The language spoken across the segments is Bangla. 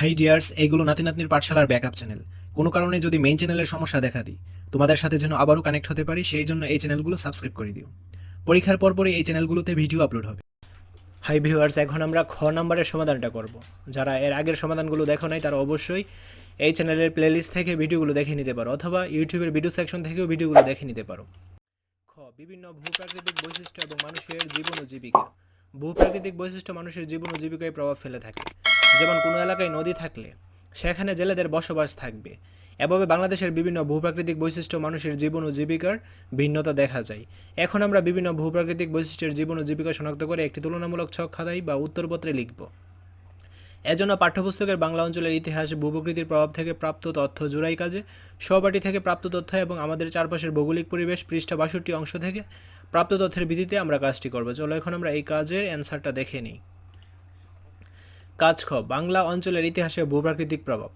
হাই ডিয়ার্স এইগুলো নাতি নাতনির পাঠশালার ব্যাকআপ চ্যানেল। কোনো কারণে যদি মেইন চ্যানেলের সমস্যা দেখা দিই, তোমাদের সাথে যেন আবারও কানেক্ট হতে পারি, সেই জন্য এই চ্যানেলগুলো সাবস্ক্রাইব করে দিও। পরীক্ষার পরপরই এই চ্যানেলগুলোতে ভিডিও আপলোড হবে। হাই ভিউয়ার্স এখন আমরা খ নাম্বারের সমাধানটা করব। যারা এর আগের সমাধানগুলো দেখো নাই, তারা অবশ্যই এই চ্যানেলের প্লেলিস্ট থেকে ভিডিওগুলো দেখে নিতে পারো, অথবা ইউটিউবের ভিডিও সেকশন থেকেও ভিডিওগুলো দেখে নিতে পারো। খ, বিভিন্ন ভূপ্রাকৃতিক বৈশিষ্ট্য এবং মানুষের জীবন ও জীবিকা। ভূপ্রাকৃতিক বৈশিষ্ট্য মানুষের জীবন ও জীবিকায় প্রভাব ফেলে থাকে। যেমন কোনো এলাকায় নদী থাকলে, সেখানে জেলেদের বসবাস থাকবে। এভাবে বাংলাদেশের বিভিন্ন ভূপ্রাকৃতিক বৈশিষ্ট্য মানুষের জীবন ও জীবিকার ভিন্নতা দেখা যায়। এখন আমরা বিভিন্ন ভূপ্রাকৃতিক বৈশিষ্ট্যের জীবন ও জীবিকা শনাক্ত করে একটি তুলনামূলক ছক খাতাই বা উত্তরপত্রে লিখব। এজন্য পাঠ্যপুস্তকের বাংলা অঞ্চলের ইতিহাস, ভূপ্রকৃতির প্রভাব থেকে প্রাপ্ত তথ্য জোড়াই কাজে, সহপাঠী থেকে প্রাপ্ত তথ্য এবং আমাদের চারপাশের ভৌগোলিক পরিবেশ পৃষ্ঠা বাষট্টি অংশ থেকে প্রাপ্ত তথ্যের ভিত্তিতে আমরা কাজটি করব। চলো এখন আমরা এই কাজের অ্যান্সারটা দেখে নিই। কাজ খ বাংলা অঞ্চলের ইতিহাসে ভূপ্রাকৃতিক প্রভাব।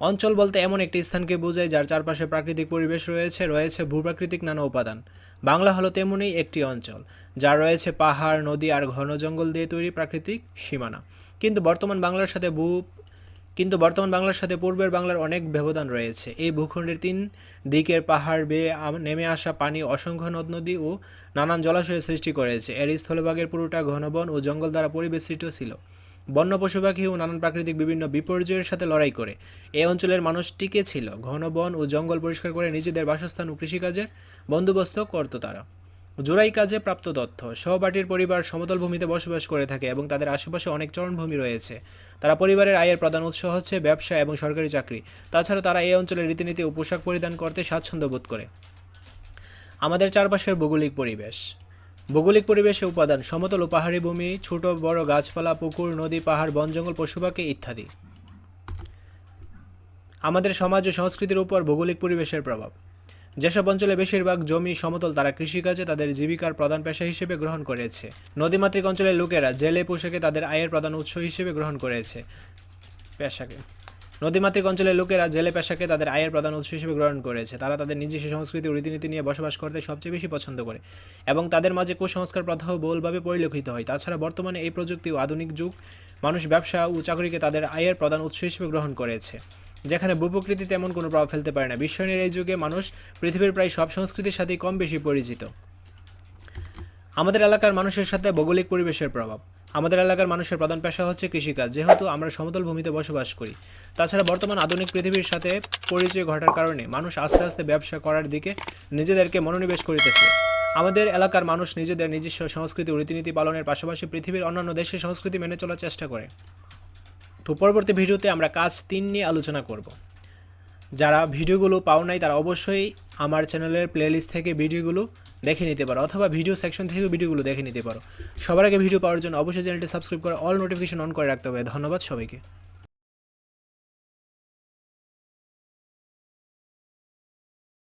অঞ্চল বলতে এমন একটি স্থানকে বোঝায় যার চারপাশে প্রাকৃতিক পরিবেশ রয়েছে রয়েছে ভূপ্রাকৃতিক নানা উপাদান। বাংলা হলো তেমনই একটি অঞ্চল যার রয়েছে পাহাড়, নদী আর ঘন জঙ্গল দিয়ে তৈরি প্রাকৃতিক সীমানা। কিন্তু বর্তমান বাংলার সাথে ভূ কিন্তু বর্তমান বাংলার সাথে পূর্বের বাংলার অনেক ব্যবধান রয়েছে। এই ভূখণ্ডের তিন দিকের পাহাড় বেয়ে নেমে আসা পানি অসংখ্য নদ নদী ও নানান জলাশয়ের সৃষ্টি করেছে। এর স্থলভাগের পুরোটা ঘনবন ও জঙ্গল দ্বারা পরিবেষ্টিত ছিল। বন্য পশু পাখি ও নানান প্রাকৃতিক বিভিন্ন বিপর্যয়ের সাথে লড়াই করে। এই অঞ্চলের মানুষ টিকে ছিল, ঘন বন ও জঙ্গল পরিষ্কার করে নিজেদের বাসস্থান ও কৃষিকাজের বন্দোবস্ত করত তারা। জোড়াই কাজে প্রাপ্ত তথ্য, সহপাঠীর পরিবার সমতল ভূমিতে বসবাস করে থাকে এবং তাদের আশেপাশে অনেক চরণভূমি রয়েছে। তারা পরিবারের আয়ের প্রধান উৎস হচ্ছে ব্যবসা এবং সরকারি চাকরি। তাছাড়া তারা এই অঞ্চলের রীতিনীতি ও পোশাক পরিধান করতে স্বাচ্ছন্দ্য বোধ করে। আমাদের চারপাশের ভৌগোলিক পরিবেশ। ভৌগোলিক পরিবেশে উপাদান, সমতল ও পাহাড়ি ভূমি, ছোট বড় গাছপালা, পুকুর, নদী, পাহাড়, বন, জঙ্গল পশু পাখি ইত্যাদি। আমাদের সমাজ ও সংস্কৃতির উপর ভৌগোলিক পরিবেশের প্রভাব। যেসব অঞ্চলে বেশিরভাগ জমি সমতল তারা কৃষিকাজে তাদের জীবিকার প্রধান পেশা হিসেবে গ্রহণ করেছে। নদীমাতৃক অঞ্চলের লোকেরা জেলে পোশাকে তাদের আয়ের প্রধান উৎস হিসেবে গ্রহণ করেছে। পেশাকে। নদীমাতৃক অঞ্চলের লোকেরা জেলে পেশাকে তাদের আয়ের প্রধান উৎস হিসেবে গ্রহণ করেছে। তারা তাদের নিজস্ব সংস্কৃতি ও রীতিনীতি নিয়ে বসবাস করতে সবচেয়ে বেশি পছন্দ করে এবং তাদের মাঝে কুসংস্কার, প্রথাও বহুলভাবে পরিলক্ষিত হয়। তাছাড়া বর্তমানে এই প্রযুক্তি ও আধুনিক যুগ মানুষ ব্যবসা ও চাকরিকে তাদের আয়ের প্রধান উৎস হিসেবে গ্রহণ করেছে, যেখানে ভূপ্রকৃতি তেমন কোনো প্রভাব ফেলতে পারে না। বিশ্বায়নের এই যুগে মানুষ পৃথিবীর প্রায় সব সংস্কৃতির সাথেই কম বেশি পরিচিত। আমাদের এলাকার মানুষের সাথে ভৌগোলিক পরিবেশের প্রভাব। আমাদের এলাকার মানুষের প্রধান পেশা হচ্ছে কৃষিকাজ, যেহেতু আমরা সমতল ভূমিতে বসবাস করি। তাছাড়া বর্তমান আধুনিক পৃথিবীর সাথে পরিচয় ঘটার কারণে মানুষ আস্তে আস্তে ব্যবসা করার দিকে নিজেদেরকে মনোনিবেশ করিতেছে। আমাদের এলাকার মানুষ নিজেদের নিজস্ব সংস্কৃতি ও রীতিনীতি পালনের পাশাপাশি পৃথিবীর অন্যান্য দেশের সংস্কৃতি মেনে চলার চেষ্টা করে। তো পরবর্তী ভিডিওতে আমরা কাজ তিন নিয়ে আলোচনা করব। যারা ভিডিওগুলো পাও নাই তারা অবশ্যই আমার চ্যানেলের প্লেলিস্ট থেকে ভিডিওগুলো দেখে নিতে পারো, অথবা ভিডিও সেকশন থেকেও ভিডিওগুলো দেখে নিতে পারো। সবার আগে ভিডিও পাওয়ার জন্য অবশ্যই চ্যানেলটি সাবস্ক্রাইব করে অল নোটিফিকেশন অন করে রাখতে হবে। ধন্যবাদ সবাইকে।